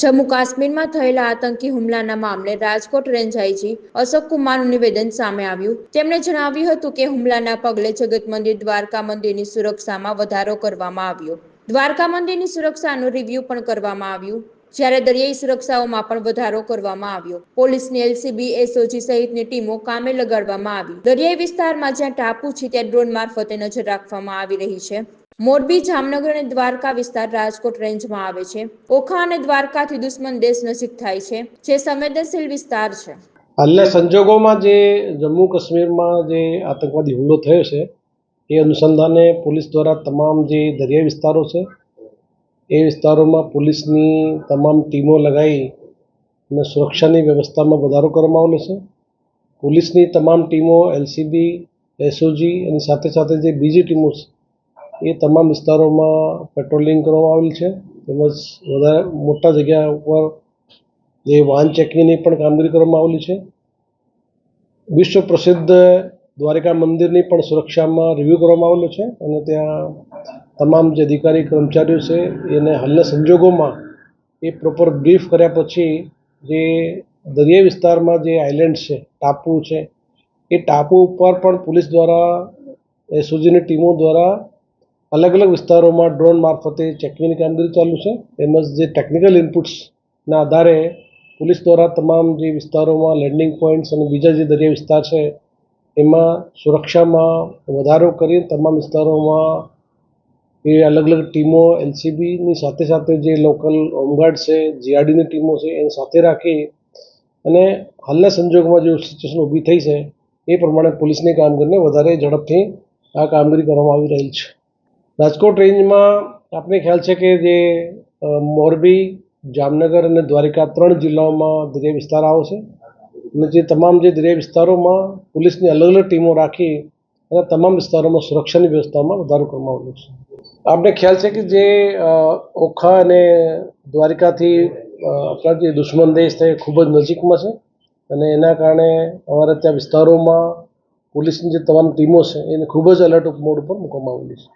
જમ્મુ કાશ્મીરમાં થયેલા આતંકી હુમલાના મામલે રાજકોટ રેન્જ આઈજી અશોક કુમારનું નિવેદન સામે આવ્યું. તેમણે જણાવ્યું હતું કે હુમલાના પગલે જગત મંદિર દ્વારકા મંદિરની સુરક્ષામાં વધારો કરવામાં આવ્યો. દ્વારકા મંદિરની સુરક્ષાનું રિવ્યુ પણ કરવામાં આવ્યું. જ્યારે દરિયાઈ સુરક્ષાઓમાં પણ વધારો કરવામાં આવ્યો. પોલીસની એલસીબી, એસઓજી સહિતની ટીમો કામે લગાડવામાં આવી. દરિયાઈ વિસ્તારમાં જ્યાં ટાપુ છે, ત્યાં ડ્રોન મારફતે નજર રાખવામાં આવી રહી છે. મોરબી, જામનગર અને દ્વારકા વિસ્તાર રાજકોટ રેન્જમાં આવે છે. ઓખા અને દ્વારકાથી દુશ્મન દેશ નજીક થાય છે, જે સંવેદનશીલ વિસ્તાર છે. હાલના સંજોગોમાં જે જમ્મુ કાશ્મીરમાં જે આતંકવાદી હુમલો થયો છે, એ અનુસંધાને પોલીસ દ્વારા તમામ જે દરિયાઈ વિસ્તારો છે, એ વિસ્તારોમાં પોલીસની તમામ ટીમો લગાવી અને સુરક્ષાની વ્યવસ્થામાં વધારો કરવામાં આવેલો છે. પોલીસની તમામ ટીમો, એલસીબી, એસઓજી અને સાથે સાથે જે બીજી ટીમો છે એ તમામ વિસ્તારોમાં પેટ્રોલિંગ કરવામાં આવેલ છે. તેમજ વધારે મોટા જગ્યા ઉપર જે વાહન ચેકિંગની પણ કામગીરી કરવામાં આવેલી છે. વિશ્વ પ્રસિદ્ધ દ્વારિકા મંદિરની પણ સુરક્ષામાં રિવ્યૂ કરવામાં આવેલો છે અને ત્યાં તમામ જે અધિકારી, કર્મચારીઓ છે, એને હાલના સંજોગોમાં એ પ્રોપર બ્રીફ કર્યા પછી જે દરિયાઈ વિસ્તારમાં જે આઇલેન્ડ છે, ટાપુ છે, એ ટાપુ ઉપર પણ પોલીસ દ્વારા એસઓજીની ટીમો દ્વારા અલગ અલગ વિસ્તારોમાં ડ્રોન મારફતે ચેકિંગની કામગીરી ચાલુ છે. તેમજ જે ટેકનિકલ ઇનપુટ્સના આધારે પોલીસ દ્વારા તમામ જે વિસ્તારોમાં લેન્ડિંગ પોઈન્ટ્સ અને બીજા જે દરિયા વિસ્તાર છે, એમાં સુરક્ષામાં વધારો કરી તમામ વિસ્તારોમાં એ અલગ અલગ ટીમો એલસીબીની સાથે સાથે જે લોકલ હોમગાર્ડ છે જીઆરડીની ટીમો છે, એને સાથે રાખી અને હાલના સંજોગોમાં જે સિચ્યુએશન ઊભી થઈ છે, એ પ્રમાણે પોલીસની કામગીરીને વધારે ઝડપથી આ કામગીરી કરવામાં આવી રહી છે. રાજકોટ રેન્જમાં આપને ખ્યાલ છે કે જે મોરબી, જામનગર અને દ્વારિકા ત્રણ જિલ્લાઓમાં દરિયા વિસ્તાર આવશે અને જે તમામ જે દરિયા વિસ્તારોમાં પોલીસની અલગ અલગ ટીમો રાખી અને તમામ વિસ્તારોમાં સુરક્ષાની વ્યવસ્થામાં વધારો કરવામાં આવ્યો છે. આપણે ખ્યાલ છે કે જે ઓખા અને દ્વારિકાથી આપણા જે દુશ્મન દેશ છે ખૂબ જ નજીકમાં છે. અને એના કારણે અમારા ત્યાં વિસ્તારોમાં પોલીસની જે તમામ ટીમો છે એને ખૂબ જ અલર્ટ મોડ ઉપર મૂકવામાં આવેલી છે.